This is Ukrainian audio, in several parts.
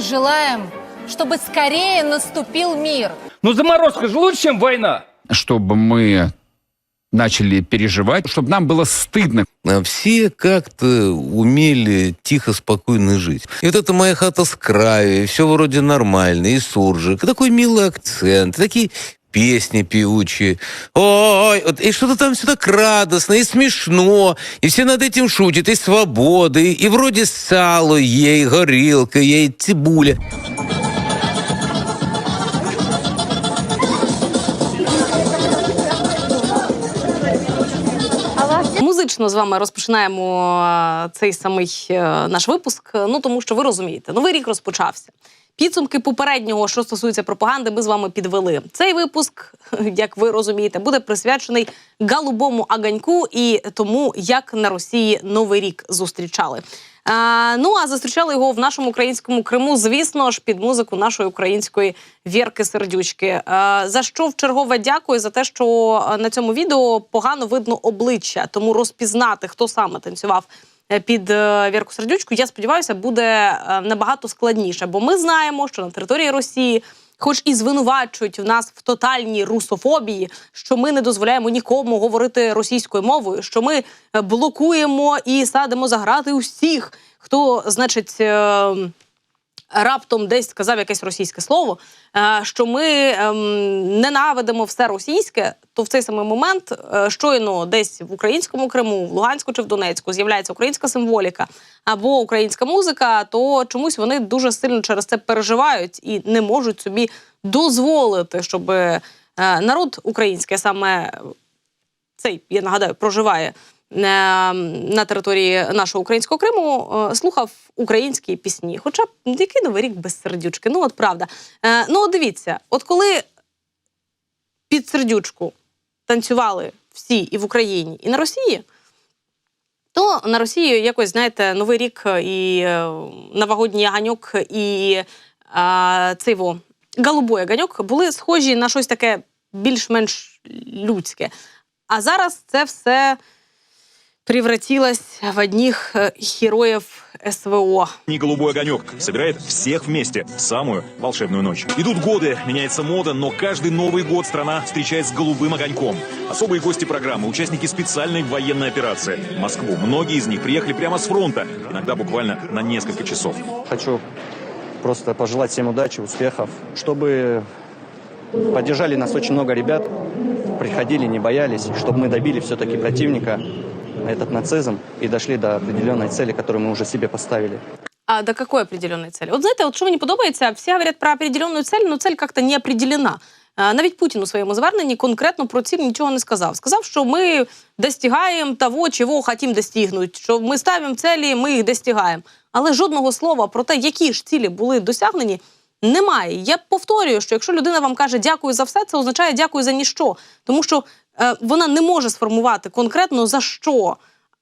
Желаем, чтобы скорее наступил мир. Ну заморозка же лучше, чем война. чтобы мы начали переживать, чтобы нам было стыдно. А Все как-то умели тихо, спокойно жить. И вот это моя хата с краю, все вроде нормально, и суржик, и такой милый акцент, и такие песни певучие. Ой, вот, и что-то там все так радостно и смешно, и все над этим шутят, и свобода, и, вроде сало ей, горилка ей, цибуля. Музично з вами розпочинаємо цей самий е, наш випуск. Ну тому що ви розумієте, новий рік розпочався. Підсумки попереднього, що стосується пропаганди, ми з вами підвели. Цей випуск, як ви розумієте, буде присвячений голубому аганьку і тому, як на Росії новий рік зустрічали. А, ну а зустрічали його в нашому українському Криму, звісно ж, під музику нашої української Вірки Сердючки. А, за що в чергове дякую за те, що на цьому відео погано видно обличчя, тому розпізнати, хто саме танцював під е, Вірку Сердючку, я сподіваюся, буде е, набагато складніше, бо ми знаємо, що на території Росії. Хоч і звинувачують в нас в тотальній русофобії, що ми не дозволяємо нікому говорити російською мовою, що ми е, блокуємо і садимо за грати усіх, хто, значить, е, раптом десь сказав якесь російське слово, е, що ми ем, ненавидимо все російське, то в цей самий момент е, щойно десь в українському Криму, в Луганську чи в Донецьку з'являється українська символіка або українська музика, то чомусь вони дуже сильно через це переживають і не можуть собі дозволити, щоб е, народ український саме цей, я нагадаю, проживає на території нашого українського Криму, е, слухав українські пісні. Хоча б який новий рік без сердючки. Ну, от правда. Е, Ну, от дивіться, от коли під сердючку танцювали всі і в Україні, і на Росії. То на Росії якось, знаєте, Новий рік і е, новогодній аганьок, і а, цей во, голубой аганьок були схожі на щось таке більш-менш людське. А зараз це все превратилось в одних е, героїв СВО. Не голубой огонек собирает всех вместе в самую волшебную ночь. Идут годы, меняется мода, но каждый Новый год страна встречает с голубым огоньком. Особые гости программы, участники специальной военной операции. В Москву многие из них приехали прямо с фронта, иногда буквально на несколько часов. Хочу просто пожелать всем удачи, успехов, чтобы поддержали нас очень много ребят, приходили, не боялись, чтобы мы добили все-таки противника, этот нацизм, и дошли до определенной цели, которую мы уже себе поставили. А до какой определенной цели? От знаєте, от що мені подобається, всі говорять про определенну цель, але цель як-то не определена. Навіть Путін у своєму зверненні конкретно про ціль нічого не сказав. Сказав, що ми достигаємо того, чого хотімо достигнути, що ми ставимо цілі, ми їх достигаємо. Але жодного слова про те, які ж цілі були досягнені, немає. Я повторюю, що якщо людина вам каже дякую за все, це означає дякую за ніщо. Тому що вона не може сформувати конкретно за що.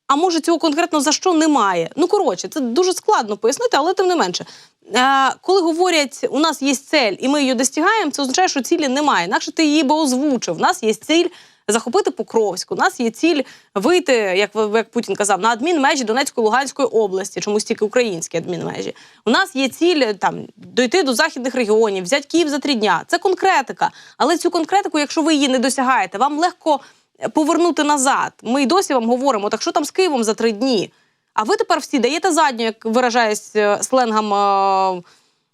А може цього конкретно за що немає. Ну коротше, це дуже складно пояснити, але тим не менше. Е, коли говорять, у нас є цель і ми її достигаємо, це означає, що цілі немає. Інакше ти її би озвучив. У нас є ціль захопити Покровську. У нас є ціль вийти, як, як Путін казав, на адмінмежі Донецької Луганської області, чомусь тільки українські адмінмежі. У нас є ціль там дойти до західних регіонів, взяти Київ за три дня. Це конкретика. Але цю конкретику, якщо ви її не досягаєте, вам легко повернути назад. Ми й досі вам говоримо, так що там з Києвом за три дні. А ви тепер всі даєте задню, як виражаюсь е, сленгом е,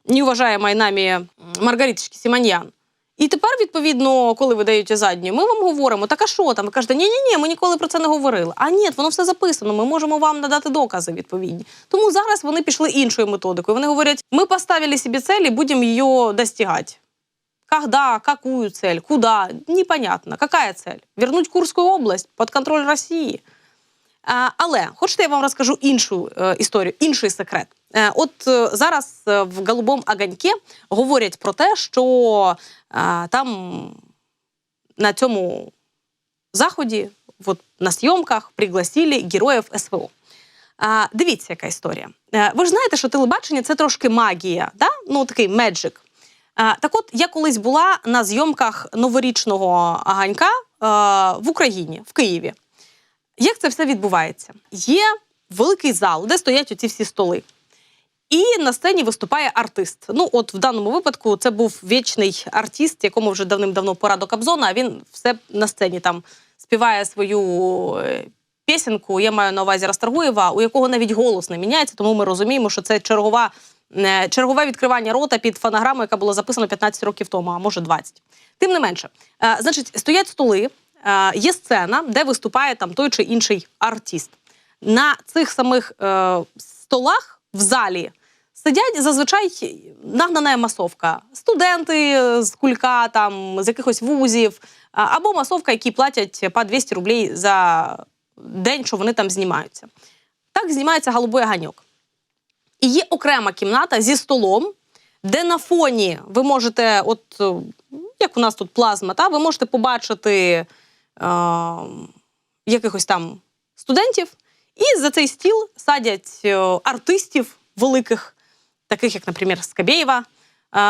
неуважаємої нами Маргариточки Сіманьян. І тепер, відповідно, коли ви даєте задню, ми вам говоримо, так а що там? Ви кажете, ні, ні, ні, ми ніколи про це не говорили. А ні, воно все записано. Ми можемо вам надати докази відповідні. Тому зараз вони пішли іншою методикою. Вони говорять, ми поставили собі цель і будемо її достигати. Когда, какую цель, куда, непонятно. Какая цель? Вернуть Курскую область під контроль Росії. Але хочете, я вам розкажу іншу е, історію, інший секрет. Е, от е, зараз е, в голубому аганьке говорять про те, що там на цьому заході, от на зйомках, пригласили героїв СВО. Дивіться, яка історія. Ви ж знаєте, що телебачення це трошки магія, да? ну такий меджик. Так от я колись була на зйомках новорічного аганька в Україні, в Києві. Як це все відбувається? Є великий зал, де стоять оці всі столи. І на сцені виступає артист. Ну, от в даному випадку це був вічний артист, якому вже давним-давно пора до Кобзона, а він все на сцені там співає свою е, пісеньку. Я маю на увазі Расторгуєва, у якого навіть голос не міняється, тому ми розуміємо, що це чергова, е, чергове відкривання рота під фонограму, яка була записана 15 років тому, а може 20. Тим не менше, е, значить, стоять столи, є сцена, де виступає там той чи інший артист. На цих самих столах в залі сидять зазвичай нагнана масовка. Студенти з кулька, там, з якихось вузів, або масовка, які платять по 200 рублей за день, що вони там знімаються. Так знімається голубой ганьок. І є окрема кімната зі столом, де на фоні ви можете, от е, як у нас тут плазма, та, ви можете побачити е, якихось там студентів, і за цей стіл садять е, артистів великих, таких як, наприклад, Скабєєва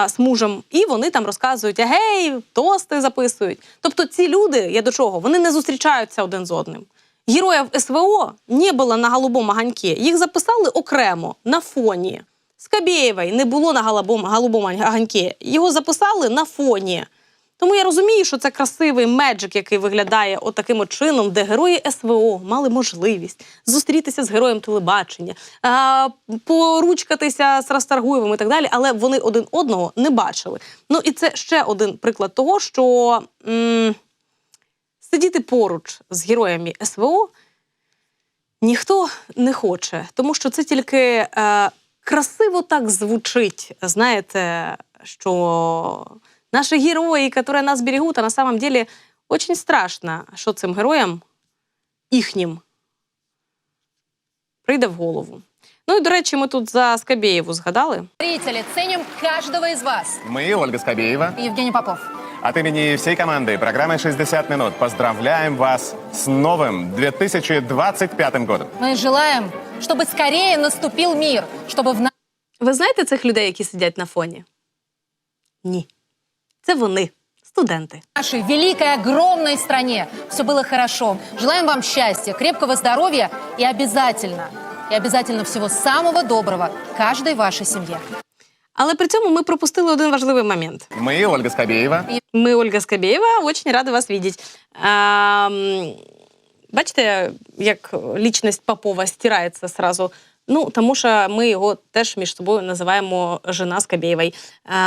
з мужем, і вони там розказують, гей, тости записують. Тобто ці люди, я до чого, вони не зустрічаються один з одним. Героїв СВО не було на голубому ганьке. Їх записали окремо на фоні. Скабєєвої не було на голубому, ганьке. Його записали на фоні. Тому я розумію, що це красивий меджик, який виглядає отаким от чином, де герої СВО мали можливість зустрітися з героєм телебачення, поручкатися з Расторгуєвим і так далі, але вони один одного не бачили. Ну і це ще один приклад того, що м- сидіти поруч з героями СВО ніхто не хоче, тому що це тільки е, красиво так звучить. Знаєте, що наші герої, які нас берегуть, а на самом деле очень страшно, що цим героям їхнім прийде в голову. Ну і до речі, ми тут за Скабєєву згадали. Зрители, ценим каждого из вас. Мы, Ольга Скобеева, Евгений Попов. от имени всей команды программы «60 минут» поздравляем вас с новым 2025 годом. Мы желаем, чтобы скорее наступил мир, чтобы в Ви знаєте цих людей, які сидять на фоні? Ні. Це вони, студенти. нашей великой, огромной стране все было хорошо. Желаем вам счастья, крепкого здоровья и обязательно, и обязательно всего самого доброго каждой вашей семье. Але при цьому ми пропустили один важливий момент. Мы, Ольга Скобеева, Ми, Ольга Скабєєва, очень рада вас м, бачите, як лічність Попова стирається сразу. Ну, тому що ми його теж між собою називаємо жена Скабєєвої.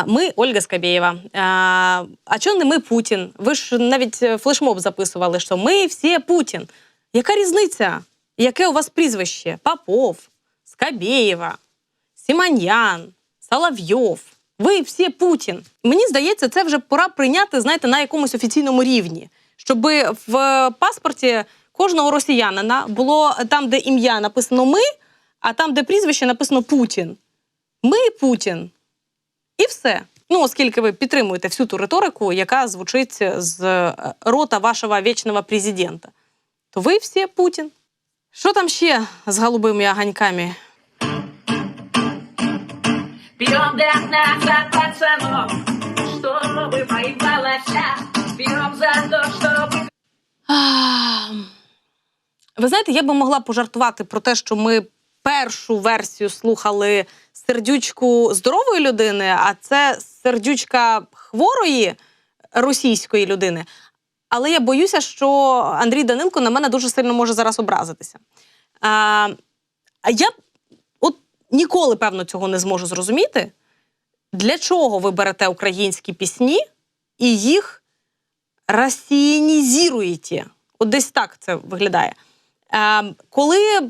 Ми Ольга Скабєєва. А, а чого не ми Путін? Ви ж навіть е, флешмоб записували, що ми всі Путін. Яка різниця? Яке у вас прізвище? Попов, Скабєєва, Сіманьян, Соловйов. Ви всі Путін. Мені здається, це вже пора прийняти, знаєте, на якомусь офіційному рівні, щоб в паспорті кожного росіянина було там, де ім'я написано ми, а там, де прізвище написано Путін. Ми Путін. І все. Ну, оскільки ви підтримуєте всю ту риторику, яка звучить з е, рота вашого вічного президента, то ви всі Путін. Що там ще з голубими оганьками? Берем для нас пацанов, чтобы поигралась. Берем за то, чтобы Ви знаєте, я би могла пожартувати про те, що ми першу версію слухали сердючку здорової людини, а це сердючка хворої російської людини. Але я боюся, що Андрій Данилко на мене дуже сильно може зараз образитися. А, я от ніколи, певно, цього не зможу зрозуміти. Для чого ви берете українські пісні і їх росіянізуєте? От десь так це виглядає. Коли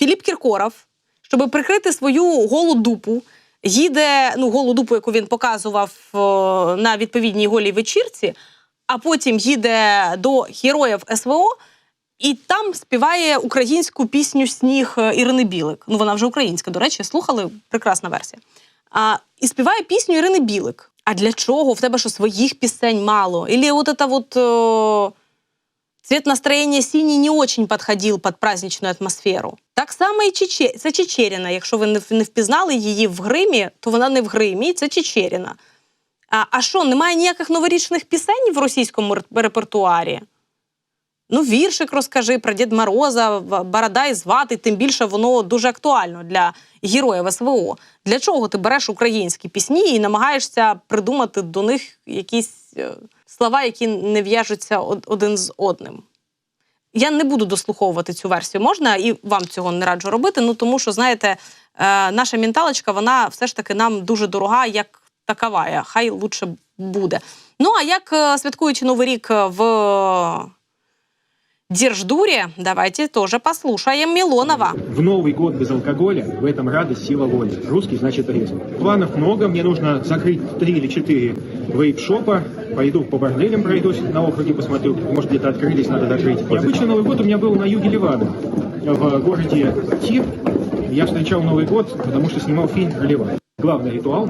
Філіп Кіркоров, щоб прикрити свою голу дупу, їде ну, голу дупу, яку він показував о, на відповідній голій вечірці, а потім їде до героїв СВО і там співає українську пісню Сніг е, Ірини Білик. Ну, вона вже українська, до речі, слухали, прекрасна версія. А, і співає пісню Ірини Білик. А для чого? В тебе що своїх пісень мало? Ілі от это вот о, цвет настроєння синий не очень підходив під праздничну атмосферу. Так само і Чече... це Чечеріна. Якщо ви не, впізнали її в гримі, то вона не в гримі, це Чечеріна. А що, немає ніяких новорічних пісень в російському репертуарі? Ну, віршик розкажи про Дід Мороза, Борода і звати, тим більше воно дуже актуально для героїв СВО. Для чого ти береш українські пісні і намагаєшся придумати до них якісь е, слова, які не в'яжуться один з одним? Я не буду дослуховувати цю версію. Можна і вам цього не раджу робити. Ну тому що, знаєте, е, наша менталочка, вона все ж таки нам дуже дорога, як такова. Хай лучше буде. Ну а як е, святкуючи Новий рік в Держдуре, давайте тоже послушаем Милонова. В Новый год без алкоголя, в этом радость, сила воли. Русский значит резво. Планов много, мне нужно закрыть три или четыре вейп-шопа, пойду по борделям пройдусь, на округе посмотрю, может где-то открылись, надо закрыть. И обычно Новый год у меня был на юге Ливана, в городе Тир. Я встречал Новый год, потому что снимал фильм про Ливан. Главный ритуал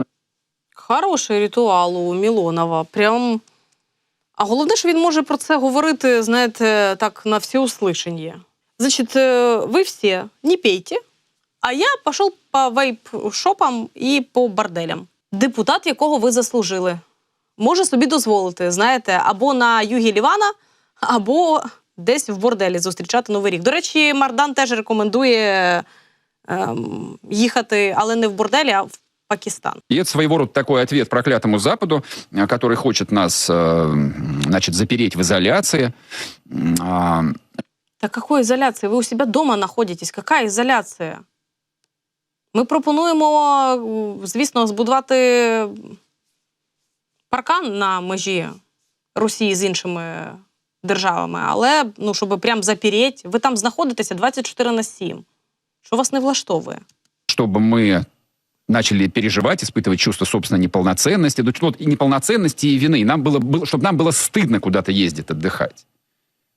Хороший ритуал у Мілонова. Прям. А головне, що він може про це говорити, знаєте, так на всеуслышание. Значить, е, ви всі не пейте, а я пішов по вейп-шопам і по борделям. Депутат, якого ви заслужили, може собі дозволити, знаєте, або на югі Лівана, або десь в борделі зустрічати Новий рік. До речі, Мардан теж рекомендує ем, їхати, але не в борделі, а в Пакистан. И это своего рода такой ответ проклятому Западу, э, который хочет нас, э, значит, запереть в изоляции. М, а, Та какой ізоляції? Ви у себе вдома знаходитесь. Яка ізоляція? Ми пропонуємо, звісно, збудувати паркан на межі Росії з іншими державами, але ну, щоб прям запереть, ви там знаходитеся 24 на 7. Що вас не влаштовує? чтобы мы начали переживать, испытывать чувство собственной неполноценности, да, вот и неполноценности и вины. И нам было, было, чтобы нам было стыдно куда-то ездить отдыхать.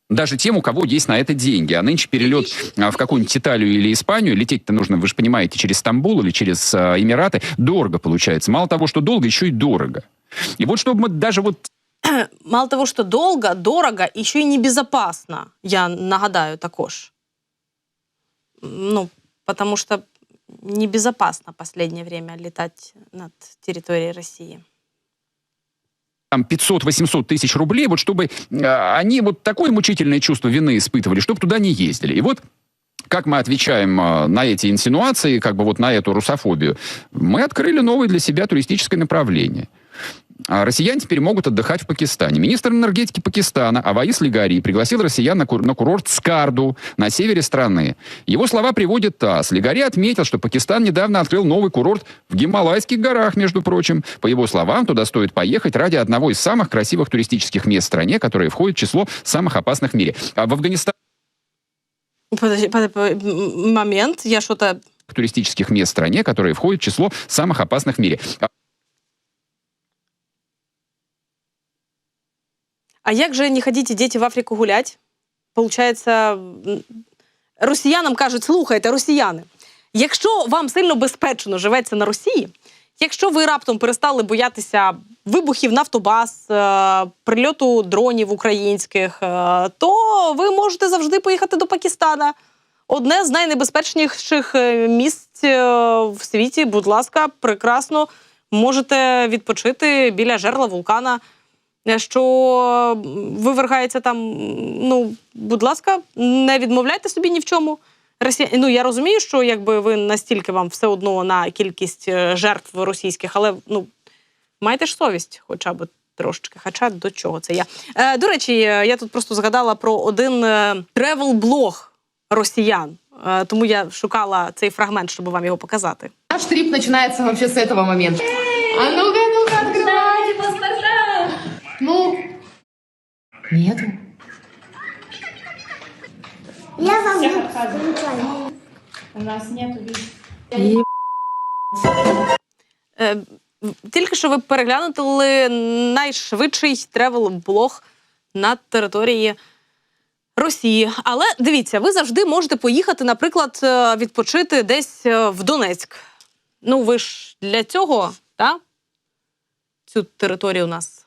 Даже тем, у кого есть на это деньги. А нынче перелет а, в какую-нибудь Италию или Испанию, лететь-то нужно, вы же понимаете, через Стамбул или через а, Эмираты, дорого получается. Мало того, что долго, еще и дорого. И вот чтобы мы даже вот Мало того, що довго, дорого і ще й небезопасно, я нагадаю також. Ну, потому что небезопасно последнее время летать над территорией России. там 500-800 тысяч рублей, вот чтобы э, они вот такое мучительное чувство вины испытывали, чтобы туда не ездили. И вот как мы отвечаем э, на эти инсинуации, как бы вот на эту русофобию? Мы открыли новое для себя туристическое направление. А россияне теперь могут отдыхать в Пакистане. Министр энергетики Пакистана Аваис Лигари пригласил россиян на, кур- на курорт Скарду на севере страны. Его слова приводит ТАСС. Лигари отметил, что Пакистан недавно открыл новый курорт в Гималайских горах, между прочим. По его словам, туда стоит поехать ради одного из самых красивых туристических мест в стране, которое входит в число самых опасных в мире. А в Афганистане Подожди, под- под- м- момент, я что-то... туристических мест в стране, которое входит в число самых опасных в мире. А як же не ходите дети в Африку гулять? Получається, росіянам кажуть, слухайте, росіяни, якщо вам сильно безпечно живеться на Росії, якщо ви раптом перестали боятися вибухів нафтобаз, е, прильоту дронів українських, е, то ви можете завжди поїхати до Пакистана. Одне з найнебезпечніших е, місць в світі, будь ласка, прекрасно можете відпочити біля жерла вулкана що вивергається там. Ну, будь ласка, не відмовляйте собі ні в чому. Росі... Ну, я розумію, що якби ви настільки вам все одно на кількість е, жертв російських, але ну, майте ж совість, хоча б трошечки. Хоча до чого це я. Е, до речі, е, я тут просто згадала про один е, тревел-блог росіян. Е, тому я шукала цей фрагмент, щоб вам його показати. Наш трип начинается вообще с этого момента. А ну-ка. Ну, нету. Я вам У включаю. Е, Тільки що ви переглянули найшвидший тревел-блог на території Росії. Але дивіться, ви завжди можете поїхати, наприклад, е, відпочити десь е, в Донецьк. Ну, ви ж для цього, та? Цю територію у нас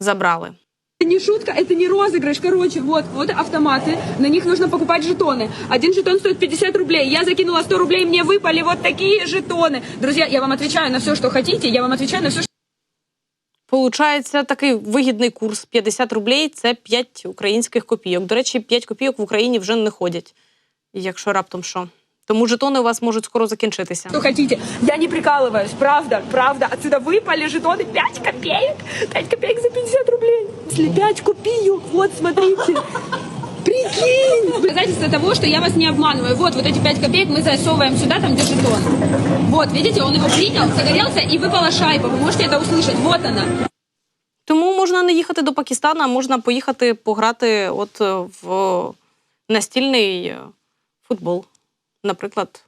забрали. Это не шутка, это не розыгрыш. Короче, вот, вот автоматы. На них нужно покупать жетоны. Один жетон стоит 50 рублей. Я закинула 100 рублей, мне выпали вот такие жетоны. Друзья, я вам отвечаю на все, что хотите. Я вам отвечаю на все, что... Получається такий вигідний курс 50 рублей це 5 українських копійок. До речі, 5 копійок в Україні вже не ходять, якщо раптом що. Тому жетони у вас можуть скоро закінчитися. Что хотите. Я не прикалываюсь, правда, правда. Отсюда выпали жетоны 5 копеек. 5 копеек за 50 рублей. Если 5 копеек, вот смотрите. Прикинь! Доказательство того, что я вас не обманываю. Вот, вот эти 5 копеек мы засовываем сюда, там где жетон. Вот, видите, он его принял, загорелся и выпала шайба. Вы можете это услышать. Вот она. Тому можна не їхати до Пакистана, а можна поїхати пограти от е, в настільний е, футбол. Наприклад,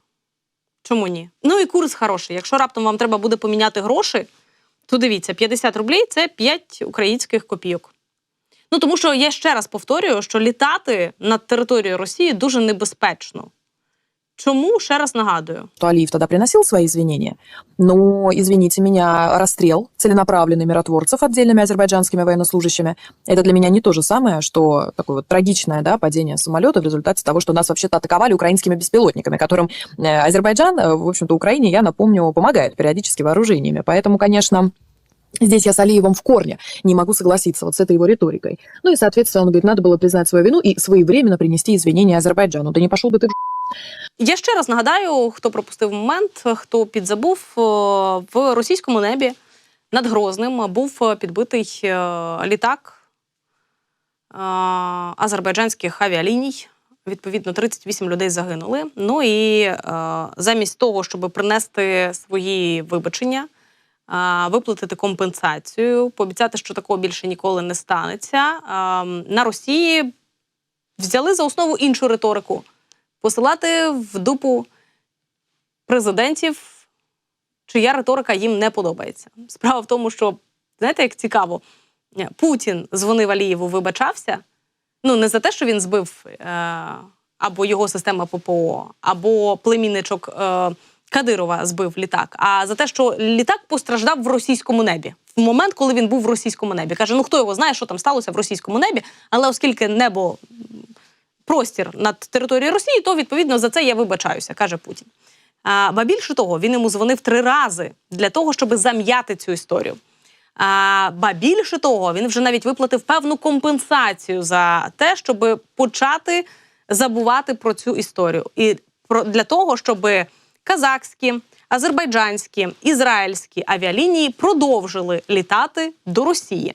чому ні? Ну і курс хороший. Якщо раптом вам треба буде поміняти гроші, то дивіться, 50 рублів це 5 українських копійок. Ну тому що я ще раз повторюю, що літати над територією Росії дуже небезпечно. Чому ще раз нагадую? что Алиев тогда приносил свои извинения. Но, извините меня, расстрел целенаправленный миротворцев отдельными азербайджанскими военнослужащими, это для меня не то же самое, что такое вот трагичное да, падение самолета в результате того, что нас вообще-то атаковали украинскими беспилотниками, которым э, Азербайджан, э, в общем-то, Украине, я напомню, помогает периодически вооружениями. Поэтому, конечно, Здесь я с Алиевым в корне не могу согласиться вот с этой его риторикой. Ну и, соответственно, он говорит, надо было признать свою вину и своевременно принести извинения Азербайджану. Да не пошел бы ты в Я ще раз нагадаю, хто пропустив момент, хто підзабув е, в російському небі над Грозним був підбитий е, літак е, азербайджанських авіаліній. Відповідно, 38 людей загинули. Ну і е, замість того, щоб принести свої вибачення, е, виплатити компенсацію, пообіцяти, що такого більше ніколи не станеться. на Росії взяли за основу іншу риторику посилати в дупу президентів, чия риторика їм не подобається. Справа в тому, що знаєте, як цікаво, Е, Путін дзвонив Алієву, вибачався. Ну, не за те, що він збив е, або його система ППО, або племінничок е, Кадирова збив літак, а за те, що літак постраждав в російському небі. В момент, коли він був в російському небі. Каже: ну хто його знає, що там сталося в російському небі, але оскільки небо простір над територією Росії, то відповідно за це я вибачаюся, каже Путін. А, ба більше того, він йому дзвонив три рази для того, щоб зам'яти цю історію. А, ба більше того, він вже навіть виплатив певну компенсацію за те, щоб почати забувати про цю історію. І про для того, щоб казахські, азербайджанські, ізраїльські авіалінії продовжили літати до Росії.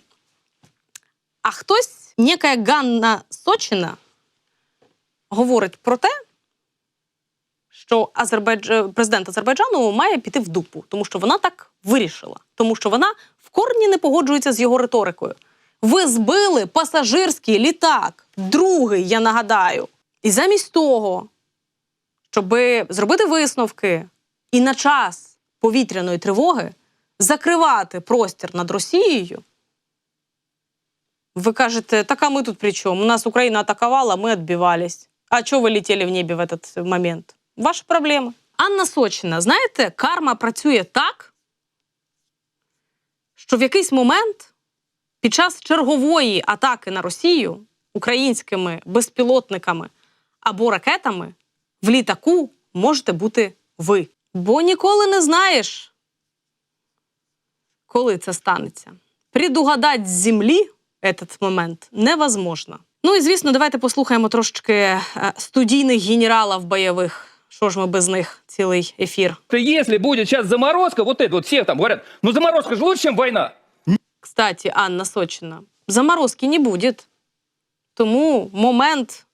А хтось, некая Ганна Сочина, говорить про те, що Азербайдж... президент Азербайджану має піти в дупу, тому що вона так вирішила, тому що вона в корні не погоджується з його риторикою. Ви збили пасажирський літак, другий, я нагадаю. І замість того, щоб зробити висновки і на час повітряної тривоги закривати простір над Росією, ви кажете, так а ми тут при? У нас Україна атакувала, ми відбивались. А чого ви летіли в небі в этот момент? Ваша проблема. Анна Сочина, знаєте, карма працює так, що в якийсь момент під час чергової атаки на Росію українськими безпілотниками або ракетами в літаку можете бути ви. Бо ніколи не знаєш, коли це станеться. Предугадать з землі этот момент невозможно. Ну і звісно, давайте послухаємо трошечки е, студійних генералів бойових. Що ж ми без них цілий ефір? Если будет сейчас заморозка, вот это вот все там говорят, ну заморозка же лучше, чем война. Кстати, Анна Сочина, заморозки не буде. Тому момент,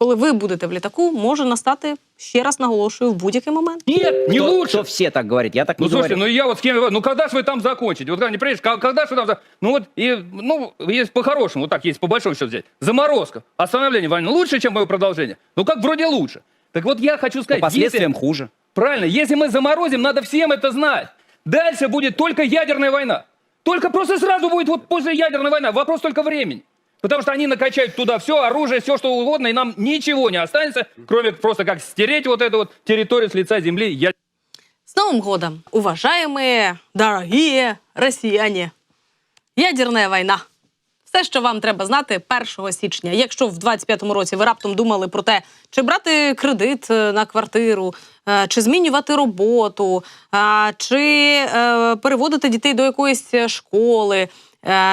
коли ви будете в літаку, може настати, ще раз наголошую, в будь-який момент. Нет, не Кто- лучше. кто все так говорят, я так Ну не слушайте, говорю. ну я вот с кем, говорю, ну когда же вы там закончите? Вот когда не приедешь, ко- когда же вы там, ну вот, и, ну, есть по-хорошему, вот так, есть по большому счету взять. Заморозка, остановление войны лучше, чем ее продолжение? Ну как вроде лучше. Так вот я хочу По сказать, последствиям если- хуже. Правильно, если мы заморозим, надо всем это знать. Дальше будет только ядерная война. Только просто сразу будет вот после ядерной войны. Вопрос только времени. Потому что они накачают туда все, оружие, все что угодно, и нам ничего не останется, кроме просто как стереть вот эту вот территорию с лица земли. Я... С Новым годом, уважаемые, дорогие россияне! Ядерная война Все, що вам треба знати 1 січня. Якщо в 25-му році ви раптом думали про те, чи брати кредит е, на квартиру, е, чи змінювати роботу, е, чи е, переводити дітей до якоїсь школи, е,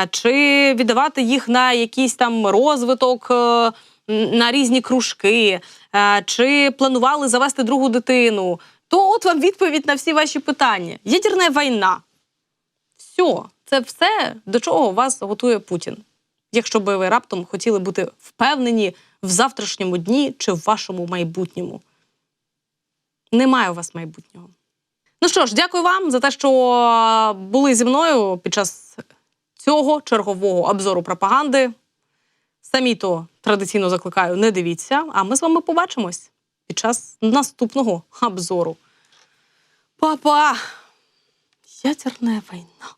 чи віддавати їх на якийсь там розвиток, е, на різні кружки, е, чи планували завести другу дитину, то от вам відповідь на всі ваші питання. Ядерна війна. Все, це все, до чого вас готує Путін. Якщо би ви раптом хотіли бути впевнені в завтрашньому дні чи в вашому майбутньому. Немає у вас майбутнього. Ну що ж, дякую вам за те, що були зі мною під час цього чергового обзору пропаганди. Самі то традиційно закликаю, не дивіться, а ми з вами побачимось під час наступного обзору. Папа! Ядерна війна.